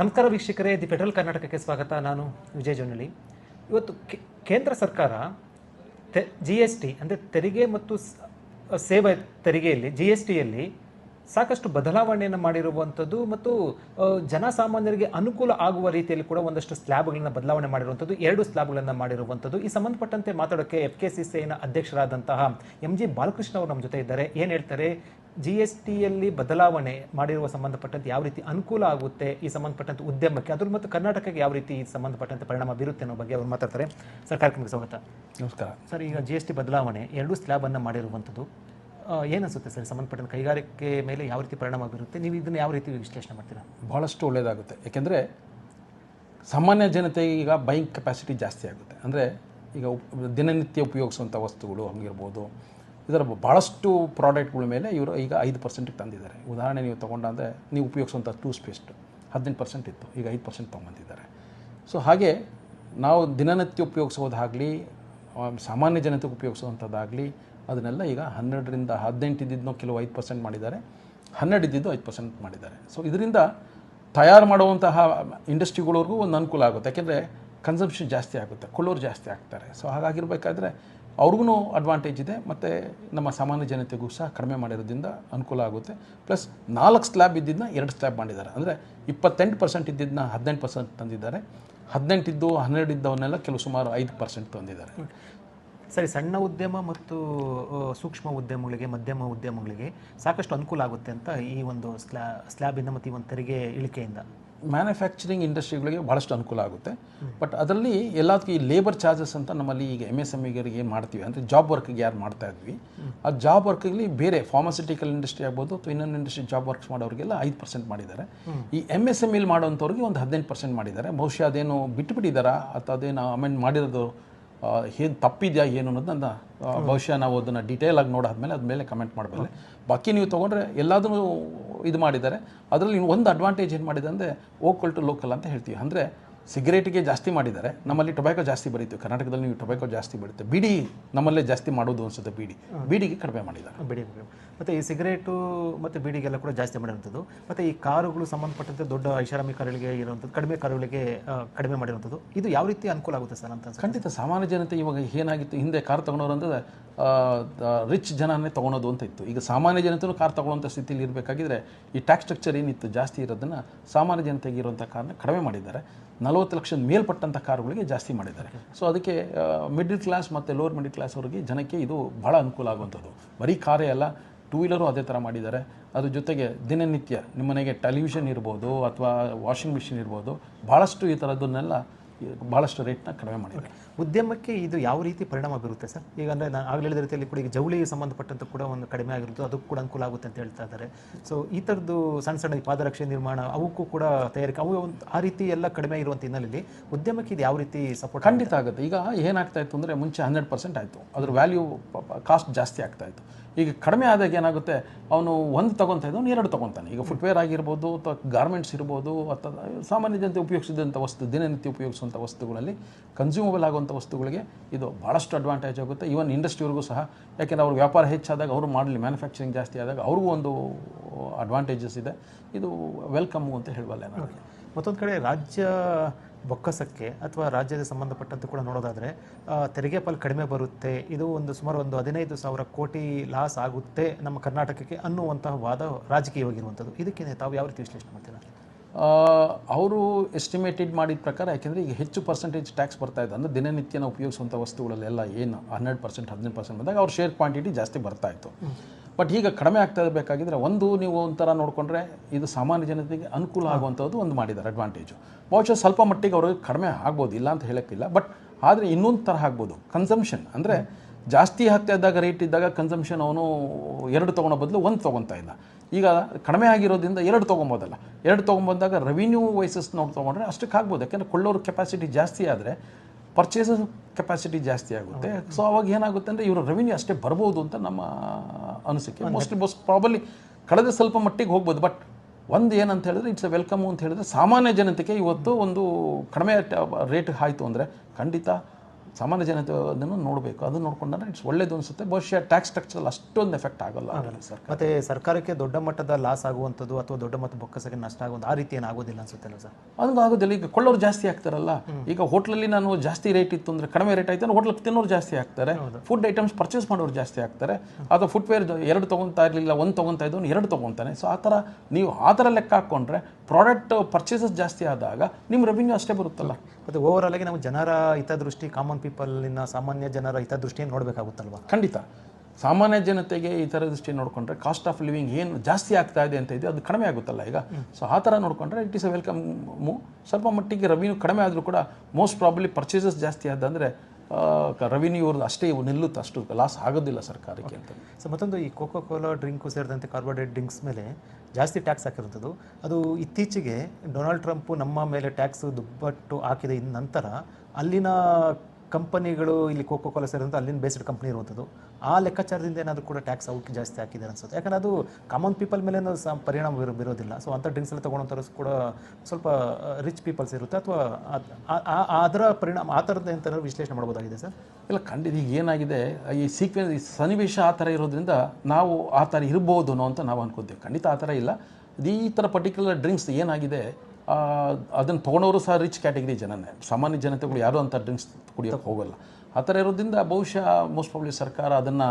ನಮಸ್ಕಾರ ವೀಕ್ಷಕರೇ, the petrol ಕರ್ನಾಟಕಕ್ಕೆ ಸ್ವಾಗತ. ನಾನು ವಿಜಯ್ ಜೋನಳ್ಳಿ ಇವತ್ತು ಕೇಂದ್ರ ಸರ್ಕಾರ ತೆ ಜಿ ಎಸ್ ಟಿ ಅಂದರೆ ತೆರಿಗೆ ಮತ್ತು ಸೇವೆ ತೆರಿಗೆಯಲ್ಲಿ ಜಿ ಎಸ್ ಟಿಯಲ್ಲಿ ಸಾಕಷ್ಟು ಬದಲಾವಣೆಯನ್ನು ಮಾಡಿರುವಂಥದ್ದು ಮತ್ತು ಜನಸಾಮಾನ್ಯರಿಗೆ ಅನುಕೂಲ ಆಗುವ ರೀತಿಯಲ್ಲಿ ಕೂಡ ಒಂದಷ್ಟು ಸ್ಲ್ಯಾಬ್ಗಳನ್ನು ಬದಲಾವಣೆ ಮಾಡಿರುವಂಥದ್ದು, ಎರಡು ಸ್ಲ್ಯಾಬ್ಗಳನ್ನು ಮಾಡಿರುವಂಥದ್ದು. ಈ ಸಂಬಂಧಪಟ್ಟಂತೆ ಮಾತಾಡೋಕ್ಕೆ ಎಫ್ ಕೆ ಸಿ ಸಿಐನ ಅಧ್ಯಕ್ಷರಾದಂತಹ ಎಂ ಜಿ ಬಾಲಕೃಷ್ಣ ಅವರು ನಮ್ಮ ಜೊತೆ ಇದ್ದಾರೆ. ಏನು ಹೇಳ್ತಾರೆ? ಜಿ ಎಸ್ ಟಿಯಲ್ಲಿ ಬದಲಾವಣೆ ಮಾಡಿರುವ ಸಂಬಂಧಪಟ್ಟಂತೆ ಯಾವ ರೀತಿ ಅನುಕೂಲ ಆಗುತ್ತೆ ಈ ಸಂಬಂಧಪಟ್ಟಂತೆ ಉದ್ಯಮಕ್ಕೆ? ಅದ್ರ ಮತ್ತು ಕರ್ನಾಟಕಕ್ಕೆ ಯಾವ ರೀತಿ ಈ ಸಂಬಂಧಪಟ್ಟಂತೆ ಪರಿಣಾಮ ಬೀರುತ್ತೆ ಅನ್ನೋ ಬಗ್ಗೆ ಅವರು ಮಾತಾಡ್ತಾರೆ. ಸರ್ ಕಾರ್ಯಕ್ರಮಕ್ಕೆ ಸ್ವಾಗತ. ನಮಸ್ಕಾರ. ಸರ್ ಈಗ ಜಿ ಎಸ್ ಟಿ ಬದಲಾವಣೆ ಎರಡು ಸ್ಲ್ಯಾಬನ್ನು ಮಾಡಿರುವಂಥದ್ದು ಏನು ಏನನ್ಸುತ್ತೆ ಸರ್ ಸಂಬಂಧಪಟ್ಟಂತೆ ಕೈಗಾರಿಕೆ ಮೇಲೆ ಯಾವ ರೀತಿ ಪರಿಣಾಮ ಬೀರುತ್ತೆ? ನೀವು ಇದನ್ನು ಯಾವ ರೀತಿ ವಿಶ್ಲೇಷಣೆ ಮಾಡ್ತೀರಾ? ಭಾಳಷ್ಟು ಒಳ್ಳೆಯದಾಗುತ್ತೆ ಯಾಕೆಂದರೆ ಸಾಮಾನ್ಯ ಜನತೆ ಈಗ ಬೈಯಿಂಗ್ ಕೆಪಾಸಿಟಿ ಜಾಸ್ತಿ ಆಗುತ್ತೆ. ಅಂದರೆ ಈಗ ಉಪ್- ದಿನನಿತ್ಯ ಉಪಯೋಗಿಸುವಂಥ ವಸ್ತುಗಳು ಹಂಗಿರ್ಬೋದು ಇದರ ಭಾಳಷ್ಟು ಪ್ರಾಡಕ್ಟ್ಗಳ ಮೇಲೆ ಇವರು ಈಗ ಐದು ಪರ್ಸೆಂಟಿಗೆ ತಂದಿದ್ದಾರೆ. ಉದಾಹರಣೆ ನೀವು ತೊಗೊಂಡಂದರೆ ನೀವು ಉಪಯೋಗಿಸುವಂಥ ಟೂತ್ ಪೇಸ್ಟ್ ಹದಿನೆಂಟು ಪರ್ಸೆಂಟ್ ಇತ್ತು, ಈಗ ಐದು ಪರ್ಸೆಂಟ್ ತೊಗೊಂಬಂದಿದ್ದಾರೆ ಸೊ ಹಾಗೆ ನಾವು ದಿನನಿತ್ಯ ಉಪಯೋಗಿಸೋದಾಗಲಿ ಸಾಮಾನ್ಯ ಜನತೆಗೆ ಉಪಯೋಗಿಸುವಂಥದ್ದಾಗಲಿ, ಅದನ್ನೆಲ್ಲ ಈಗ ಹನ್ನೆರಡರಿಂದ ಹದಿನೆಂಟು ಇದ್ದಿದ್ದನ್ನೋ ಕೆಲವು ಐದು ಪರ್ಸೆಂಟ್ ಮಾಡಿದ್ದಾರೆ. ಹನ್ನೆರಡು ಇದ್ದಿದ್ದು ಐದು ಪರ್ಸೆಂಟ್ ಮಾಡಿದ್ದಾರೆ. ಸೊ ಇದರಿಂದ ತಯಾರು ಮಾಡುವಂತಹ ಇಂಡಸ್ಟ್ರಿಗಳವ್ರಿಗೂ ಒಂದು ಅನುಕೂಲ ಆಗುತ್ತೆ. ಯಾಕೆಂದರೆ ಕನ್ಸಂಪ್ಷನ್ ಜಾಸ್ತಿ ಆಗುತ್ತೆ ಕೊಳ್ಳೋರು ಜಾಸ್ತಿ ಆಗ್ತಾರೆ. ಸೊ ಹಾಗಾಗಿರ್ಬೇಕಾದ್ರೆ ಅವ್ರಿಗೂ ಅಡ್ವಾಂಟೇಜ್ ಇದೆ, ಮತ್ತು ನಮ್ಮ ಸಾಮಾನ್ಯ ಜನತೆಗೂ ಸಹ ಕಡಿಮೆ ಮಾಡಿರೋದ್ರಿಂದ ಅನುಕೂಲ ಆಗುತ್ತೆ. ಪ್ಲಸ್ ನಾಲ್ಕು ಸ್ಲ್ಯಾಬ್ ಇದ್ದಿದ್ದನ್ನ ಎರಡು ಸ್ಲ್ಯಾಬ್ ಮಾಡಿದ್ದಾರೆ. ಅಂದರೆ ಇಪ್ಪತ್ತೆಂಟು ಪರ್ಸೆಂಟ್ ಇದ್ದಿದ್ದನ್ನ ಹದಿನೆಂಟು ಪರ್ಸೆಂಟ್ ತಂದಿದ್ದಾರೆ. ಹದಿನೆಂಟಿದ್ದು ಹನ್ನೆರಡು ಇದ್ದವನ್ನೆಲ್ಲ ಕೆಲವು ಸುಮಾರು ಐದು ಪರ್ಸೆಂಟ್ ತಂದಿದ್ದಾರೆ. ಸರಿ, ಸಣ್ಣ ಉದ್ಯಮ ಮತ್ತು ಸೂಕ್ಷ್ಮ ಉದ್ಯಮಗಳಿಗೆ, ಮಧ್ಯಮ ಉದ್ಯಮಗಳಿಗೆ ಸಾಕಷ್ಟು ಅನುಕೂಲ ಆಗುತ್ತೆ ಅಂತ ಈ ಒಂದು ಸ್ಲ್ಯಾ ಸ್ಲ್ಯಾಬಿಂದ ಮತ್ತು ಈ ಒಂದು ತೆರಿಗೆ ಇಳಿಕೆಯಿಂದ. ಮ್ಯಾನುಫ್ಯಾಕ್ಚರಿಂಗ್ ಇಂಡಸ್ಟ್ರಿಗಳಿಗೆ ಭಾಳಷ್ಟು ಅನುಕೂಲ ಆಗುತ್ತೆ. ಬಟ್ ಅದರಲ್ಲಿ ಎಲ್ಲದಕ್ಕೂ ಈ ಲೇಬರ್ ಚಾರ್ಜಸ್ ಅಂತ ನಮ್ಮಲ್ಲಿ ಈಗ ಎಂ ಎಸ್ ಎಂ ಇಗರಿಗೆ ಏನು ಮಾಡ್ತೀವಿ. ಅಂದರೆ ಜಾಬ್ ವರ್ಕ್ಗೆ ಯಾರು ಮಾಡ್ತಾ ಇದ್ವಿ. ಆ ಜಾಬ್ ವರ್ಕ್ಗೆ ಬೇರೆ ಫಾರ್ಮಸ್ಯೂಟಿಕಲ್ ಇಂಡಸ್ಟ್ರಿ ಆಗ್ಬೋದು ಅಥವಾ ಇನ್ನೊಂದು ಇಂಡಸ್ಟ್ರಿ ಜಾಬ್ ವರ್ಕ್ಸ್ ಮಾಡೋರಿಗೆಲ್ಲ ಐದು ಪರ್ಸೆಂಟ್ ಮಾಡಿದ್ದಾರೆ. ಈ ಎಂ ಎಸ್ ಎಂ ಇಲ್ ಮಾಡುವಂಥವ್ರಿಗೆ ಒಂದು ಹದಿನೆಂಟು ಪರ್ಸೆಂಟ್ ಮಾಡಿದ್ದಾರೆ. ಬಹುಶಃ ಅದೇನು ಬಿಟ್ಟುಬಿಟ್ಟಿದ್ದಾರಾ ಅಥವಾ ಅದೇನು ಅಮೆಂಡ್ ಮಾಡಿರೋದು ಏನು ತಪ್ಪಿದೆಯಾ ಏನು ಅನ್ನೋದನ್ನ ಬಹುಶಃ ನಾವು ಅದನ್ನು ಡೀಟೇಲ್ ಆಗಿ ನೋಡಾದ್ಮೇಲೆ ಅದ್ಮೇಲೆ ಕಮೆಂಟ್ ಮಾಡಬೇಕು ಬಾಕಿ ನೀವು ತೊಗೊಂಡ್ರೆ ಎಲ್ಲದನ್ನು ಇದು ಮಾಡಿದ್ದಾರೆ. ಅದರಲ್ಲಿ ಒಂದು ಅಡ್ವಾಂಟೇಜ್ ಏನು ಮಾಡಿದೆ ಅಂದರೆ ಓಕಲ್ ಟು ಲೋಕಲ್ ಅಂತ ಹೇಳ್ತೀವಿ. ಅಂದರೆ ಸಿಗರೇಟಿಗೆ ಜಾಸ್ತಿ ಮಾಡಿದ್ದಾರೆ. ನಮ್ಮಲ್ಲಿ ಟೊಬ್ಯಾಕೋ ಜಾಸ್ತಿ ಬರೀತೀವಿ ಕರ್ನಾಟಕದಲ್ಲಿ ನೀವು ಟೊಬ್ಯಾಕೋ ಜಾಸ್ತಿ ಬರುತ್ತೆ ಬಿಡಿ ನಮ್ಮಲ್ಲೇ ಜಾಸ್ತಿ ಮಾಡೋದು ಅನ್ಸುತ್ತೆ ಬಿಡಿ. ಬಿಡಿಗೆ ಕಡಿಮೆ ಮಾಡಿದ್ದಾರೆ. ಬಿಡಿ ಮತ್ತು ಈ ಸಿಗರೇಟು ಮತ್ತು ಬೀಡಿಗೆಲ್ಲ ಕೂಡ ಜಾಸ್ತಿ ಮಾಡಿರುವಂಥದ್ದು. ಮತ್ತು ಈ ಕಾರುಗಳು ಸಂಬಂಧಪಟ್ಟಂತೆ ದೊಡ್ಡ ಐಷಾರಾಮಿ ಕಾರುಗಳಿಗೆ ಇರುವಂಥದ್ದು ಕಡಿಮೆ ಕಾರುಗಳಿಗೆ ಕಡಿಮೆ ಮಾಡಿರುವಂಥದ್ದು. ಇದು ಯಾವ ರೀತಿ ಅನುಕೂಲ ಆಗುತ್ತೆ ಸರ್ ಅಂತ? ಖಂಡಿತ ಸಾಮಾನ್ಯ ಜನತೆ ಇವಾಗ ಏನಾಗಿತ್ತು ಹಿಂದೆ ಕಾರ್ ತೊಗೊಳೋರು ಅಂದರೆ ರಿಚ್ ಜನನೇ ತೊಗೊಳೋದು ಅಂತ ಇತ್ತು. ಈಗ ಸಾಮಾನ್ಯ ಜನತೆಯೂ ಕಾರ್ ತೊಗೊಳ್ಳೋಂಥ ಸ್ಥಿತಿಯಲ್ಲಿ ಇರಬೇಕಾಗಿದ್ರೆ ಈ ಟ್ಯಾಕ್ಸ್ ಸ್ಟ್ರಕ್ಚರ್ ಏನಿತ್ತು ಜಾಸ್ತಿ ಇರೋದನ್ನು ಸಾಮಾನ್ಯ ಜನತೆಗೆ ಇರುವಂಥ ಕಾರ್ನ ಕಡಿಮೆ ಮಾಡಿದ್ದಾರೆ. ನಲವತ್ತು ಲಕ್ಷದ ಮೇಲ್ಪಟ್ಟಂಥ ಕಾರುಗಳಿಗೆ ಜಾಸ್ತಿ ಮಾಡಿದ್ದಾರೆ. ಸೊ ಅದಕ್ಕೆ ಮಿಡ್ಲ್ ಕ್ಲಾಸ್ ಮತ್ತು ಲೋವರ್ ಮಿಡ್ಲ್ ಕ್ಲಾಸ್ ಅವರಿಗೆ ಜನಕ್ಕೆ ಇದು ಭಾಳ ಅನುಕೂಲ ಆಗುವಂಥದ್ದು. ಬರೀ ಕಾರೇ ಅಲ್ಲ ಟೂ ವೀಲರು ಅದೇ ಥರ ಮಾಡಿದ್ದಾರೆ. ಅದ್ರ ಜೊತೆಗೆ ದಿನನಿತ್ಯ ನಿಮ್ಮ ಮನೆಗೆ ಟೆಲಿವಿಷನ್ ಇರ್ಬೋದು ಅಥವಾ ವಾಷಿಂಗ್ ಮಿಷಿನ್ ಇರ್ಬೋದು ಭಾಳಷ್ಟು ಈ ಥರದ್ದನ್ನೆಲ್ಲ ಭಾಳಷ್ಟು ರೇಟ್ನ ಕಡಿಮೆ ಮಾಡಿದ್ದಾರೆ. ಉದ್ಯಮಕ್ಕೆ ಇದು ಯಾವ ರೀತಿ ಪರಿಣಾಮ ಬೀರುತ್ತೆ ಸರ್? ಈಗ ಅಂದರೆ ನಾನು ಆಗಲೇ ಹೇಳಿದ ರೀತಿಯಲ್ಲಿ ಕೂಡ ಈಗ ಜವಳಿಗೆ ಸಂಬಂಧಪಟ್ಟಂತೆ ಕೂಡ ಒಂದು ಕಡಿಮೆ ಆಗಿರುತ್ತೆ ಅದಕ್ಕೂ ಕೂಡ ಅನುಕೂಲ ಆಗುತ್ತೆ ಅಂತ ಹೇಳ್ತಾ ಇದ್ದಾರೆ. ಸೊ ಈ ಥರದ್ದು ಸಣ್ಣ ಸಣ್ಣ ಪಾದರಕ್ಷೆ ನಿರ್ಮಾಣ ಅವಕ್ಕೂ ಕೂಡ ತಯಾರಿಕೆ ಅವು ಒಂದು ಆ ರೀತಿ ಎಲ್ಲ ಕಡಿಮೆ ಇರುವಂಥ ಹಿನ್ನೆಲೆಯಲ್ಲಿ ಉದ್ಯಮಕ್ಕೆ ಇದು ಯಾವ ರೀತಿ ಸಪೋರ್ಟ್ ಖಂಡಿತ ಆಗುತ್ತೆ. ಈಗ ಏನಾಗ್ತಾ ಇತ್ತು ಅಂದರೆ ಮುಂಚೆ ಹಂಡ್ರೆಡ್ ಪರ್ಸೆಂಟ್ ಆಯಿತು. ಅದ್ರ ವ್ಯಾಲ್ಯೂ ಕಾಸ್ಟ್ ಜಾಸ್ತಿ ಆಗ್ತಾ ಇತ್ತು. ಈಗ ಕಡಿಮೆ ಆದಾಗ ಏನಾಗುತ್ತೆ? ಅವನು ಒಂದು ತೊಗೊತಾ ಇದ್ದವನು ಎರಡು ತೊಗೊತಾನೆ. ಈಗ ಫುಟ್ವೇರ್ ಆಗಿರ್ಬೋದು ಅಥವಾ ಗಾರ್ಮೆಂಟ್ಸ್ ಇರ್ಬೋದು ಅಥವಾ ಸಾಮಾನ್ಯ ಜನತೆ ಉಪಯೋಗಿಸಿದಂಥ ವಸ್ತು, ದಿನನಿತ್ಯ ಉಪಯೋಗಿಸುವಂಥ ವಸ್ತುಗಳಲ್ಲಿ ಕನ್ಸ್ಯೂಮಬಲ್ ಆಗುವಂಥ ವಸ್ತುಗಳಿಗೆ ಇದು ಭಾಳಷ್ಟು ಅಡ್ವಾಂಟೇಜ್ ಆಗುತ್ತೆ. ಈವನ್ ಇಂಡಸ್ಟ್ರಿಯವ್ರಿಗೂ ಸಹ. ಯಾಕೆಂದರೆ ಅವ್ರ ವ್ಯಾಪಾರ ಹೆಚ್ಚಾದಾಗ ಅವರು ಮಾಡಲಿ ಮ್ಯಾನುಫ್ಯಾಕ್ಚರಿಂಗ್ ಜಾಸ್ತಿ ಆದಾಗ ಅವ್ರಿಗೂ ಒಂದು ಅಡ್ವಾಂಟೇಜಸ್ ಇದೆ. ಇದು ವೆಲ್ಕಮ್ ಅಂತ ಹೇಳಬಲ್ಲೆ ನಾನು ಮತ್ತೊಂದು ಕಡೆ ರಾಜ್ಯ ಬೊಕ್ಕಸಕ್ಕೆ ಅಥವಾ ರಾಜ್ಯದ ಸಂಬಂಧಪಟ್ಟಂತೆ ಕೂಡ ನೋಡೋದಾದರೆ ತೆರಿಗೆ ಪಾಲು ಕಡಿಮೆ ಬರುತ್ತೆ. ಇದು ಒಂದು ಸುಮಾರು ಒಂದು ಹದಿನೈದು ಸಾವಿರ ಕೋಟಿ ಲಾಸ್ ಆಗುತ್ತೆ ನಮ್ಮ ಕರ್ನಾಟಕಕ್ಕೆ ಅನ್ನುವಂತಹ ವಾದ ರಾಜಕೀಯವಾಗಿರುವಂಥದ್ದು. ಇದಕ್ಕೆ ತಾವು ಯಾವ ರೀತಿ ವಿಶ್ಲೇಷಣೆ ಮಾಡ್ತೀರಾ? ಅವರು ಎಸ್ಟಿಮೇಟೆಡ್ ಮಾಡಿದ ಪ್ರಕಾರ ಯಾಕೆಂದರೆ ಈಗ ಹೆಚ್ಚು ಪರ್ಸೆಂಟೇಜ್ ಟ್ಯಾಕ್ಸ್ ಬರ್ತಾ ಇದೆ. ಅಂದರೆ ದಿನನಿತ್ಯ ನಾವು ಉಪಯೋಗಿಸುವಂಥ ವಸ್ತುಗಳಲ್ಲೆಲ್ಲ ಏನು ಹನ್ನೆರಡು ಪರ್ಸೆಂಟ್ ಹದಿನೈದು ಪರ್ಸೆಂಟ್ ಬಂದಾಗ ಅವ್ರ ಶೇರ್ ಕ್ವಾಂಟಿಟಿ ಜಾಸ್ತಿ ಬರ್ತಾ ಇತ್ತು. ಬಟ್ ಈಗ ಕಡಿಮೆ ಆಗ್ತಾ ಇರಬೇಕಾಗಿದ್ರೆ ಒಂದು ನೀವು ಒಂಥರ ನೋಡಿಕೊಂಡ್ರೆ ಇದು ಸಾಮಾನ್ಯ ಜನತೆಗೆ ಅನುಕೂಲ ಆಗುವಂಥದ್ದು ಒಂದು ಮಾಡಿದ್ದಾರೆ ಅಡ್ವಾಂಟೇಜು ಬಹುಶಃ ಸ್ವಲ್ಪ ಮಟ್ಟಿಗೆ ಅವ್ರಿಗೆ ಕಡಿಮೆ ಆಗ್ಬೋದು ಇಲ್ಲ ಅಂತ ಹೇಳೋಕ್ಕಿಲ್ಲ. ಬಟ್ ಆದರೆ ಇನ್ನೊಂದು ಥರ ಆಗ್ಬೋದು. ಕನ್ಸಂಪ್ಷನ್ ಅಂದರೆ ಜಾಸ್ತಿ ಆಗ್ತಾ ಇದ್ದಾಗ ರೇಟ್ ಇದ್ದಾಗ ಕನ್ಸಂಪ್ಷನ್ ಅವನು ಎರಡು ತೊಗೊಳೋ ಬದಲು ಒಂದು ತೊಗೊತಾ ಇದ್ದ ಈಗ ಕಡಿಮೆ ಆಗಿರೋದ್ರಿಂದ ಎರಡು ತೊಗೊಬೋದಲ್ಲ. ಎರಡು ತೊಗೊಂಬಂದಾಗ ರೆವಿನ್ಯೂ ವೈಸಸ್ ನೋಡಿ ತೊಗೊಂಡ್ರೆ ಅಷ್ಟಕ್ಕೆ ಆಗ್ಬೋದು. ಯಾಕೆಂದರೆ ಕೊಳ್ಳೋರು ಕೆಪಾಸಿಟಿ ಜಾಸ್ತಿ ಆದರೆ ಪರ್ಚೇಸ್ ಕೆಪಾಸಿಟಿ ಜಾಸ್ತಿ ಆಗುತ್ತೆ. ಸೊ ಅವಾಗ ಏನಾಗುತ್ತೆ ಅಂದರೆ ಇವರು ರೆವಿನ್ಯೂ ಅಷ್ಟೇ ಬರ್ಬೋದು ಅಂತ ನಮ್ಮ ಅನಿಸಿಕೆ. ಮೋಸ್ಟ್ಲಿ ಮೋಸ್ಟ್ ಪ್ರಾಬಲಿ ಕಳೆದ ಸ್ವಲ್ಪ ಮಟ್ಟಿಗೆ ಹೋಗ್ಬೋದು. ಬಟ್ ಒಂದು ಏನಂತ ಹೇಳಿದ್ರೆ ಇಟ್ಸ್ ಎ ವೆಲ್ಕಮ್ ಅಂತ ಹೇಳಿದ್ರೆ ಸಾಮಾನ್ಯ ಜನತೆಗೆ ಇವತ್ತು ಒಂದು ಕಡಿಮೆ ರೇಟ್ ಆಯಿತು ಅಂದರೆ ಖಂಡಿತ ಸಾಮಾನ್ಯ ಜನತೆ ಅದನ್ನು ನೋಡಬೇಕು. ಅದನ್ನು ನೋಡ್ಕೊಂಡ್ರೆ ಇಟ್ಸ್ ಒಳ್ಳೇದು ಅನಿಸುತ್ತೆ. ಬಹುಶಃ ಟ್ಯಾಕ್ಸ್ ಸ್ಟ್ರಕ್ಚರ್ ಅಷ್ಟೊಂದು ಎಫೆಕ್ಟ್ ಆಗಲ್ಲ ಸರ್ ಮತ್ತೆ ಸರ್ಕಾರಕ್ಕೆ ದೊಡ್ಡ ಮಟ್ಟದ ಲಾಸ್ ಆಗುವಂಥದ್ದು ಅಥವಾ ದೊಡ್ಡ ಮಟ್ಟದ ಬೊಕ್ಕಸಕ್ಕೆ ನಷ್ಟ ಆಗುವಂಥ ಆ ರೀತಿ ಏನಾಗೋದಿಲ್ಲ ಆಗೋದಿಲ್ಲ ಅನ್ಸುತ್ತೆ ಸರ್? ಅದು ಆಗೋದಿಲ್ಲ. ಈಗ ಕೊಳ್ಳೋರು ಜಾಸ್ತಿ ಆಗ್ತಾರಲ್ಲ ಈಗ ಹೋಟ್ಲಲ್ಲಿ ನಾನು ಜಾಸ್ತಿ ರೇಟ್ ಇತ್ತು ಅಂದರೆ ಕಡಿಮೆ ರೇಟ್ ಆಯ್ತು ಹೋಟ್ಲ್ ತಿನ್ನೋರು ಜಾಸ್ತಿ ಆಗ್ತಾರೆ ಫುಡ್ ಐಟಮ್ಸ್ ಪರ್ಚೇಸ್ ಮಾಡೋರು ಜಾಸ್ತಿ ಆಗ್ತಾರೆ ಅಥವಾ ಫುಟ್ವೇರ್ ಎರಡು ತೊಗೊತಾ ಇರಲಿಲ್ಲ ಒಂದು ತೊಗೊತಾ ಇದ್ದವನು ಎರಡು ತೊಗೊತಾನೆ ಸೊ ಆ ಥರ ನೀವು ಆ ಥರ ಲೆಕ್ಕ ಹಾಕ್ಕೊಂಡ್ರೆ ಪ್ರಾಡಕ್ಟ್ ಪರ್ಚೇಸಸ್ ಜಾಸ್ತಿ ಆದಾಗ ನಿಮ್ಮ ರೆವಿನ್ಯೂ ಅಷ್ಟೇ ಬರುತ್ತಲ್ಲ. ಮತ್ತೆ ಓವರ್ ಆಗಿ ನಾವು ಜನರ ಹಿತದೃಷ್ಟಿ ಕಾಮನ್ ಪೀಪಲ್ನ ಸಾಮಾನ್ಯ ಜನರ ಹಿತದೃಷ್ಟಿಯನ್ನು ನೋಡಬೇಕಾಗುತ್ತಲ್ವಾ? ಖಂಡಿತ. ಸಾಮಾನ್ಯ ಜನತೆಗೆ ಈ ಥರ ದೃಷ್ಟಿ ನೋಡಿಕೊಂಡ್ರೆ ಕಾಸ್ಟ್ ಆಫ್ ಲಿವಿಂಗ್ ಏನು ಜಾಸ್ತಿ ಆಗ್ತಾ ಇದೆ ಅಂತ ಇದೆ ಅದು ಕಡಿಮೆ ಆಗುತ್ತಲ್ಲ ಈಗ? ಸೊ ಆ ಥರ ನೋಡಿಕೊಂಡ್ರೆ ಇಟ್ ಇಸ್ ಅ ವೆಲ್ಕಮ್ ಸ್ವಲ್ಪ ಮಟ್ಟಿಗೆ ರೆವಿನ್ಯೂ ಕಡಿಮೆ ಆದರೂ ಕೂಡ ಮೋಸ್ಟ್ ಪ್ರಾಬ್ಲಿ ಪರ್ಚೇಸಸ್ ಜಾಸ್ತಿ ಆದಂದರೆ ರೆವಿನ್ಯೂ ಅವ್ರದ್ದು ಅಷ್ಟೇ ನಿಲ್ಲುತ್ತೆ ಅಷ್ಟು ಲಾಸ್ ಆಗೋದಿಲ್ಲ ಸರ್ಕಾರಕ್ಕೆ ಅಂತ. ಸೊ ಮತ್ತೊಂದು ಈ ಕೋಕೋ ಕೋಲಾ ಡ್ರಿಂಕು ಸೇರಿದಂತೆ ಕಾರ್ಬೋಹೈಡ್ರೇಟ್ ಡ್ರಿಂಕ್ಸ್ ಮೇಲೆ ಜಾಸ್ತಿ ಟ್ಯಾಕ್ಸ್ ಹಾಕಿರುವಂಥದ್ದು. ಅದು ಇತ್ತೀಚೆಗೆ ಡೊನಾಲ್ಡ್ ಟ್ರಂಪ್ ನಮ್ಮ ಮೇಲೆ ಟ್ಯಾಕ್ಸ್ ದುಪ್ಪಟ್ಟು ಹಾಕಿದ ನಂತರ ಅಲ್ಲಿನ ಕಂಪನಿಗಳು ಇಲ್ಲಿ ಕೋಕೋ ಕೋಲಾ ಸೇರಿದಂತೆ ಅಲ್ಲಿನ ಬೇಸ್ಡ್ ಕಂಪ್ನಿ ಇರುವಂಥದ್ದು. ಆ ಲೆಕ್ಕಾಚಾರದಿಂದ ಏನಾದರೂ ಕೂಡ ಟ್ಯಾಕ್ಸ್ ಔಟ್ ಜಾಸ್ತಿ ಹಾಕಿದ್ದಾರೆ ಅನ್ಸುತ್ತೆ. ಯಾಕಂದ್ರೆ ಅದು ಕಾಮನ್ ಪೀಪಲ್ ಮೇಲೆ ಸಹ ಪರಿಣಾಮ ಬೀರೋ, ಬೀರೋದಿಲ್ಲ. ಸೊ ಅಂಥ ಡ್ರಿಂಕ್ಸ್ ಎಲ್ಲ ತೊಗೊಳೋಂಥವ್ರು ಕೂಡ ಸ್ವಲ್ಪ ರಿಚ್ ಪೀಪಲ್ಸ್ ಇರುತ್ತೆ ಅಥವಾ ಅದರ ಪರಿಣಾಮ, ಆ ಥರದ ಎಂತ ವಿಶ್ಲೇಷಣೆ ಮಾಡ್ಬೋದಾಗಿದೆ ಸರ್? ಇಲ್ಲ, ಖಂಡಿತ ಈಗ ಏನಾಗಿದೆ ಈ ಸೀಕ್ವೆನ್ಸ್ ಈ ಸನ್ನಿವೇಶ ಆ ಥರ ಇರೋದ್ರಿಂದ ನಾವು ಆ ಥರ ಇರ್ಬೋದು ಅನ್ನೋ ಅಂತ ನಾವು ಅನ್ಕೋತೀವಿ. ಖಂಡಿತ ಆ ಥರ ಇಲ್ಲ. ಈ ಥರ ಪರ್ಟಿಕ್ಯುಲರ್ ಡ್ರಿಂಕ್ಸ್ ಏನಾಗಿದೆ ಅದನ್ನು ತೊಗೊಂಡವರು ಸಹ ರಿಚ್ ಕ್ಯಾಟಗರಿ ಜನನೇ. ಸಾಮಾನ್ಯ ಜನತೆಗಳು ಯಾರು ಅಂತ ಡ್ರಿಂಕ್ಸ್ ಕುಡಿಯೋಕ್ಕೆ ಹೋಗಲ್ಲ. ಆ ಥರ ಇರೋದ್ರಿಂದ ಬಹುಶಃ ಮೋಸ್ಟ್ ಪ್ರಾಬ್ಲಿ ಸರ್ಕಾರ ಅದನ್ನು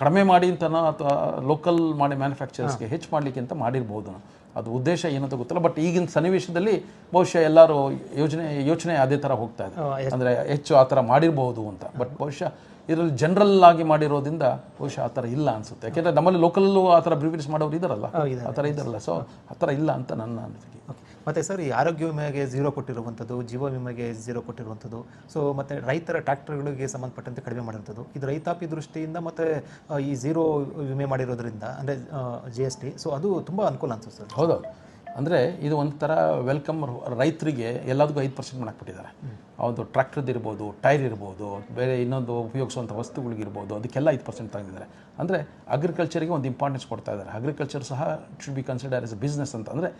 ಕಡಿಮೆ ಮಾಡಿ ಅಂತನೋ ಅಥವಾ ಲೋಕಲ್ ಮಾಡಿ ಮ್ಯಾನುಫ್ಯಾಕ್ಚರರ್ಸ್ಗೆ ಹೆಚ್ಚು ಮಾಡಲಿಕ್ಕೆ ಅಂತ ಮಾಡಿರ್ಬೋದು. ಅದು ಉದ್ದೇಶ ಏನಂತ ಗೊತ್ತಿಲ್ಲ. ಬಟ್ ಈಗಿನ ಸನ್ನಿವೇಶದಲ್ಲಿ ಬಹುಶಃ ಎಲ್ಲರೂ ಯೋಜನೆ ಯೋಚನೆ ಅದೇ ಥರ ಹೋಗ್ತಾ ಇದೆ. ಅಂದರೆ ಹೆಚ್ಚು ಆ ಥರ ಮಾಡಿರ್ಬೋದು ಅಂತ. ಬಟ್ ಬಹುಶಃ ಇದರಲ್ಲಿ ಜನರಲ್ ಆಗಿ ಮಾಡಿರೋದ್ರಿಂದ ಬಹುಶಃ ಆ ಥರ ಇಲ್ಲ ಅನ್ಸುತ್ತೆ. ಯಾಕೆಂದರೆ ನಮ್ಮಲ್ಲಿ ಲೋಕಲಲ್ಲೂ ಆ ಥರ ಬ್ರಿವಿಡ್ಸ್ ಮಾಡೋರು ಇದಾರಲ್ಲ ಆ ಥರ ಇದ್ದಾರಲ್ಲ ಸೊ ಆ ಥರ ಇಲ್ಲ ಅಂತ ನನ್ನ ಅನಿಸಿಕೆ. ಓಕೆ ಮತ್ತು ಸರ್ ಈ ಆರೋಗ್ಯ ವಿಮೆಗೆ ಝೀರೋ ಕೊಟ್ಟಿರುವಂಥದ್ದು ಜೀವ ವಿಮೆಗೆ ಝೀರೋ ಕೊಟ್ಟಿರುವಂಥದ್ದು ಸೊ ಮತ್ತು ರೈತರ ಟ್ರ್ಯಾಕ್ಟರ್ಗಳಿಗೆ ಸಂಬಂಧಪಟ್ಟಂತೆ ಕಡಿಮೆ ಮಾಡಿರುವಂಥದ್ದು ಇದು ರೈತಾಪಿ ದೃಷ್ಟಿಯಿಂದ ಮತ್ತು ಈ ಝೀರೋ ವಿಮೆ ಮಾಡಿರೋದ್ರಿಂದ ಅಂದರೆ ಜಿ ಎಸ್ ಟಿ ಸೊ ಅದು ತುಂಬ ಅನುಕೂಲ ಅನ್ಸುತ್ತೆ ಸರ್. ಹೌದೌದು. ಅಂದರೆ ಇದು ಒಂಥರ ವೆಲ್ಕಮ್ ರೈತರಿಗೆ ಎಲ್ಲದಕ್ಕೂ ಐದು ಪರ್ಸೆಂಟ್ ಮಾಡಾಕ್ಬಿಟ್ಟಿದ್ದಾರೆ ಅವ್ರದ್ದು ಟ್ರ್ಯಾಕ್ಟರ್ದು ಇರ್ಬೋದು ಟೈರ್ ಇರ್ಬೋದು, ಬೇರೆ ಇನ್ನೊಂದು ಉಪಯೋಗಿಸುವಂಥ ವಸ್ತುಗಳಿಗಿರ್ಬೋದು ಅದಕ್ಕೆಲ್ಲ ಐದು ಪರ್ಸೆಂಟ್ ತಂದಿದ್ದಾರೆ. ಅಂದರೆ ಅಗ್ರಿಕಲ್ಚರಿಗೆ ಒಂದು ಇಂಪಾರ್ಟೆನ್ಸ್ ಕೊಡ್ತಾ ಇದ್ದಾರೆ. ಅಗ್ರಿಕಲ್ಚರ್ ಸಹ should be consider as business ಅಂತ. ಅಂದರೆ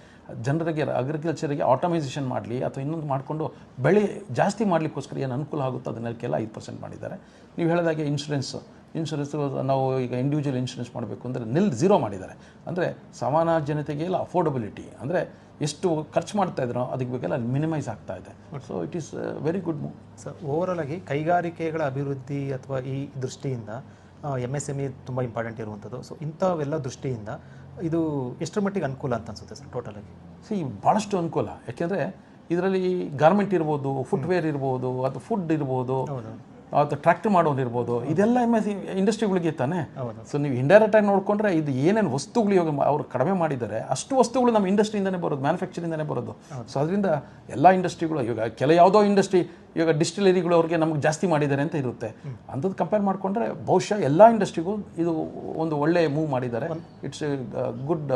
ಜನರಿಗೆ ಅಗ್ರಿಕಲ್ಚರಿಗೆ ಆಟೋಮೈಸೇಷನ್ ಮಾಡಲಿ ಅಥವಾ ಇನ್ನೊಂದು ಮಾಡಿಕೊಂಡು ಬೆಳೆ ಜಾಸ್ತಿ ಮಾಡಲಿಕ್ಕೋಸ್ಕರ ಏನು ಅನುಕೂಲ ಆಗುತ್ತೋ ಅದನ್ನೆಲ್ಲ ಐದು ಪರ್ಸೆಂಟ್ ಮಾಡಿದ್ದಾರೆ. ನೀವು ಹೇಳಿದಾಗೆ ಇನ್ಶೂರೆನ್ಸ್ ಇನ್ಶೂರೆನ್ಸ್ ನಾವು ಈಗ ಇಂಡಿವಿಜುವಲ್ ಇನ್ಶೂರೆನ್ಸ್ ಮಾಡಬೇಕು ಅಂದರೆ ನಿಲ್ ಝೀರೋ ಮಾಡಿದ್ದಾರೆ. ಅಂದರೆ ಸಮಾನ ಜನತೆಗೆ ಎಲ್ಲ ಅಫೋರ್ಡಬಿಲಿಟಿ ಅಂದರೆ ಎಷ್ಟು ಖರ್ಚು ಮಾಡ್ತಾ ಇದ್ರೋ ಅದಕ್ಕೆ ಬೇಕೆಲ್ಲ ಮಿನಿಮೈಸ್ ಆಗ್ತಾ ಇದೆ. So it is very good move sir overall ಆಗಿ ಕೈಗಾರಿಕೆಗಳ ಅಭಿವೃದ್ಧಿ ಅಥವಾ ಈ ದೃಷ್ಟಿಯಿಂದ ಎಂ ಎಸ್ ಎಂ ಇ ತುಂಬ ಇಂಪಾರ್ಟೆಂಟ್ ಇರುವಂಥದ್ದು. ಸೊ ಇಂಥವೆಲ್ಲ ದೃಷ್ಟಿಯಿಂದ ಇದು ಎಷ್ಟರ ಮಟ್ಟಿಗೆ ಅನುಕೂಲ ಅಂತ ಅನ್ಸುತ್ತೆ ಸರ್ ಟೋಟಲ್ ಆಗಿ? ಸಿ ಭಾಳಷ್ಟು ಅನುಕೂಲ. ಯಾಕೆಂದರೆ ಇದರಲ್ಲಿ ಗಾರ್ಮೆಂಟ್ ಇರ್ಬೋದು ಫುಟ್ವೇರ್ ಇರ್ಬೋದು ಅಥವಾ ಫುಡ್ ಇರ್ಬೋದು. ಅಥವಾ ಟ್ರ್ಯಾಕ್ಟರ್ ಮಾಡೋದಿರ್ಬೋದು. ಇದೆಲ್ಲ ಎಂ ಎಸ್ ಇಂಡಸ್ಟ್ರಿಗಳಿಗೆ ತಾನೆ. ಸೊ ನೀವು ಇಂಡೈರೆಕ್ಟ್ ಆಗಿ ನೋಡಿಕೊಂಡ್ರೆ ಇದು ಏನೇನು ವಸ್ತುಗಳು ಇವಾಗ ಅವರು ಕಡಿಮೆ ಮಾಡಿದ್ದಾರೆ ಅಷ್ಟು ವಸ್ತುಗಳು ನಮ್ಮ ಇಂಡಸ್ಟ್ರಿಯಿಂದನೇ ಬರೋದು ಮ್ಯಾನುಫ್ಯಾಕ್ಚರಿಂದನೇ ಬರೋದು. ಸೊ ಅದರಿಂದ ಎಲ್ಲ ಇಂಡಸ್ಟ್ರಿಗಳು ಇವಾಗ ಕೆಲ ಯಾವುದೋ ಇಂಡಸ್ಟ್ರಿ ಇವಾಗ ಡಿಸ್ಟಿಲರಿಗಳು ಅವ್ರಿಗೆ ನಮ್ಗೆ ಜಾಸ್ತಿ ಮಾಡಿದ್ದಾರೆ ಅಂತ ಇರುತ್ತೆ. ಅಂಥದ್ದು ಕಂಪೇರ್ ಮಾಡಿಕೊಂಡ್ರೆ ಬಹುಶಃ ಎಲ್ಲ ಇಂಡಸ್ಟ್ರಿಗೂ ಇದು ಒಂದು ಒಳ್ಳೆ ಮೂವ್ ಮಾಡಿದ್ದಾರೆ. ಇಟ್ಸ್ ಎ ಗುಡ್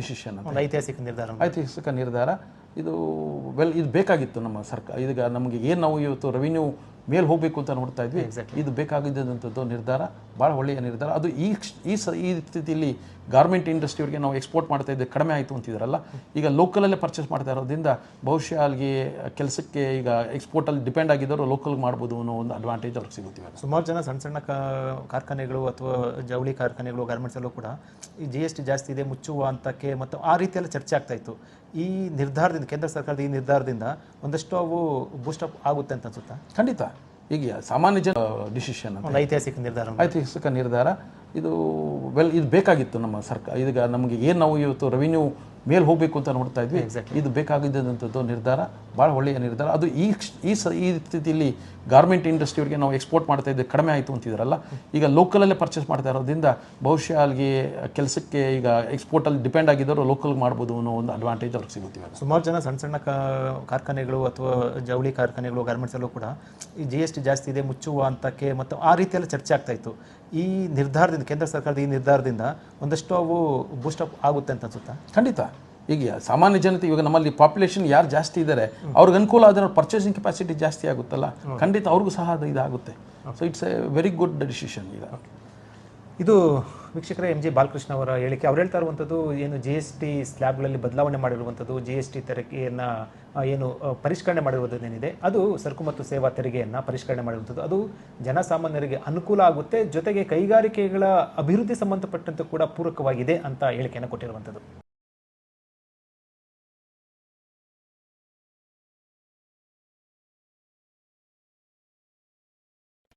ಡಿಸಿಷನ್ ಐತಿಹಾಸಿಕ ನಿರ್ಧಾರ ಐತಿಹಾಸಿಕ ನಿರ್ಧಾರ. ಇದು ವೆಲ್ ಇದು ಬೇಕಾಗಿತ್ತು ನಮ್ಮ ಸರ್ಕಾರ ಈಗ ನಮಗೆ ಏನು ನಾವು ಇವತ್ತು ರೆವಿನ್ಯೂ ಮೇಲೆ ಹೋಗಬೇಕು ಅಂತ ನೋಡ್ತಾ ಇದ್ವಿ. ಇದು ಬೇಕಾಗಿದ್ದಂಥದ್ದು ನಿರ್ಧಾರ ಭಾಳ ಒಳ್ಳೆಯ ನಿರ್ಧಾರ. ಅದು ಈ ಈ ಸ ಈ ಸ್ಥಿತಿಯಲ್ಲಿ ಗಾರ್ಮೆಂಟ್ ಇಂಡಸ್ಟ್ರಿಯವರಿಗೆ ನಾವು ಎಕ್ಸ್ಪೋರ್ಟ್ ಮಾಡ್ತಾ ಇದ್ದೆ ಕಡಿಮೆ ಆಯಿತು ಅಂತಿದ್ದಾರಲ್ಲ ಈಗ ಲೋಕಲಲ್ಲೇ ಪರ್ಚೇಸ್ ಮಾಡ್ತಾ ಇರೋದ್ರಿಂದ ಬಹುಶಃ ಅಲ್ಲಿಗೆ ಕೆಲಸಕ್ಕೆ ಈಗ ಎಕ್ಸ್ಪೋರ್ಟಲ್ಲಿ ಡಿಪೆಂಡ್ ಆಗಿದ್ದವರು ಲೋಕಲ್ಗೆ ಮಾಡ್ಬೋದು ಅನ್ನೋ ಒಂದು ಅಡ್ವಾಂಟೇಜ್ ಅವ್ರಿಗೆ ಸಿಗುತ್ತೆ ಸುಮಾರು ಜನ ಸಣ್ಣ ಸಣ್ಣ ಕಾ- ಕಾರ್ಖಾನೆಗಳು ಅಥವಾ ಜವಳಿ ಕಾರ್ಖಾನೆಗಳು ಗಾರ್ಮೆಂಟ್ಸ್ ಎಲ್ಲೂ ಕೂಡ ಈ ಜಿ ಎಸ್ ಟಿ ಜಾಸ್ತಿ ಇದೆ ಮುಚ್ಚುವ ಅಂತಕ್ಕೆ ಮತ್ತು ಆ ರೀತಿಯೆಲ್ಲ ಚರ್ಚೆ ಆಗ್ತಾ ಇತ್ತು. ಈ ನಿರ್ಧಾರದಿಂದ ಕೇಂದ್ರ ಸರ್ಕಾರದ ಈ ನಿರ್ಧಾರದಿಂದ ಒಂದಷ್ಟು ಅವು ಬೂಸ್ಟಪ್ ಆಗುತ್ತೆ ಅಂತ ಅನ್ಸುತ್ತಾ? ಖಂಡಿತ. ಈಗ ಸಾಮಾನ್ಯ ಜನ ಡಿಸಿಷನ್ ಅಂತ ಐತಿಹಾಸಿಕ ನಿರ್ಧಾರ ಐತಿಹಾಸಿಕ ನಿರ್ಧಾರ. ಇದು ವೆಲ್ ಇದು ಬೇಕಾಗಿತ್ತು ನಮ್ಮ ಸರ್ಕಾರ. ಈಗ ನಮಗೆ ಏನು ನಾವು ಇವತ್ತು ರೆವಿನ್ಯೂ ಮೇಲೆ ಹೋಗಬೇಕು ಅಂತ ನೋಡ್ತಾ ಇದ್ವಿ. ಇದು ಬೇಕಾಗಿದ್ದಂಥದ್ದು ನಿರ್ಧಾರ. ಭಾಳ ಒಳ್ಳೆಯ ನಿರ್ಧಾರ ಅದು ಈ ಈ ಸ ಈ ಸ್ಥಿತಿಯಲ್ಲಿ ಗಾರ್ಮೆಂಟ್ ಇಂಡಸ್ಟ್ರಿಯವರಿಗೆ ನಾವು ಎಕ್ಸ್ಪೋರ್ಟ್ ಮಾಡ್ತಾ ಇದ್ದೆ ಕಡಿಮೆ ಆಯಿತು ಅಂತಿದ್ದಾರಲ್ಲ ಈಗ ಲೋಕಲಲ್ಲೇ ಪರ್ಚೇಸ್ ಮಾಡ್ತಾ ಇರೋದ್ರಿಂದ ಬಹುಶಃ ಅಲ್ಲಿಗೆ ಕೆಲಸಕ್ಕೆ ಈಗ ಎಕ್ಸ್ಪೋರ್ಟಲ್ಲಿ ಡಿಪೆಂಡ್ ಆಗಿದ್ದವರು ಲೋಕಲ್ ಮಾಡ್ಬೋದು ಅನ್ನೋ ಒಂದು ಅಡ್ವಾಂಟೇಜ್ ಅವ್ರಿಗೆ ಸಿಗುತ್ತೆ ಸುಮಾರು ಜನ ಸಣ್ಣ ಸಣ್ಣ ಕಾ- ಕಾರ್ಖಾನೆಗಳು ಅಥವಾ ಜವಳಿ ಕಾರ್ಖಾನೆಗಳು ಗಾರ್ಮೆಂಟ್ಸಲ್ಲೂ ಕೂಡ ಈ ಜಿ ಎಸ್ ಟಿ ಜಾಸ್ತಿ ಇದೆ ಮುಚ್ಚುವ ಹಂತಕ್ಕೆ ಮತ್ತು ಆ ರೀತಿಯೆಲ್ಲ ಚರ್ಚೆ ಆಗ್ತಾ ಇತ್ತು. ಈ ನಿರ್ಧಾರದಿಂದ ಕೇಂದ್ರ ಸರ್ಕಾರದ ಈ ನಿರ್ಧಾರದಿಂದ ಒಂದಷ್ಟು ಅವು ಬೂಸ್ಟಪ್ ಆಗುತ್ತೆ ಅಂತ ಅನ್ಸುತ್ತಾ? ಖಂಡಿತ. ಈಗ ಸಾಮಾನ್ಯ ಜನತೆ ಇವಾಗ ನಮ್ಮಲ್ಲಿ ಪಾಪ್ಯುಲೇಷನ್ ಯಾರು ಜಾಸ್ತಿ ಇದ್ದಾರೆ ಅವ್ರಿಗೆ ಅನುಕೂಲ ಆದರೆ ಪರ್ಚೇಸಿಂಗ್ ಕೆಪಾಸಿಟಿ ಜಾಸ್ತಿ ಆಗುತ್ತಲ್ಲ? ಖಂಡಿತ ಅವ್ರಿಗೂ ಸಹ ಅದು ಇದಾಗುತ್ತೆ. So it's a very good decision ಈಗ. ಇದು ವೀಕ್ಷಕರ ಎಂ ಜಿ ಬಾಲಕೃಷ್ಣ ಅವರ ಹೇಳಿಕೆ. ಅವ್ರು ಹೇಳ್ತಾ ಇರುವಂಥದ್ದು ಏನು ಜಿ ಎಸ್ ಟಿ ಸ್ಲ್ಯಾಬ್ಗಳಲ್ಲಿ ಬದಲಾವಣೆ ಮಾಡಿರುವಂಥದ್ದು ಜಿ ಎಸ್ ಟಿ ತೆರಿಗೆಯನ್ನು ಏನು ಪರಿಷ್ಕರಣೆ ಮಾಡಿರುವುದೇನಿದೆ ಅದು ಸರಕು ಮತ್ತು ಸೇವಾ ತೆರಿಗೆಯನ್ನು ಪರಿಷ್ಕರಣೆ ಮಾಡಿರುವಂಥದ್ದು. ಅದು ಜನಸಾಮಾನ್ಯರಿಗೆ ಅನುಕೂಲ ಆಗುತ್ತೆ ಜೊತೆಗೆ ಕೈಗಾರಿಕೆಗಳ ಅಭಿವೃದ್ಧಿ ಸಂಬಂಧಪಟ್ಟಂತೆ ಕೂಡ ಪೂರಕವಾಗಿದೆ ಅಂತ ಹೇಳಿಕೆಯನ್ನು ಕೊಟ್ಟಿರುವಂಥದ್ದು.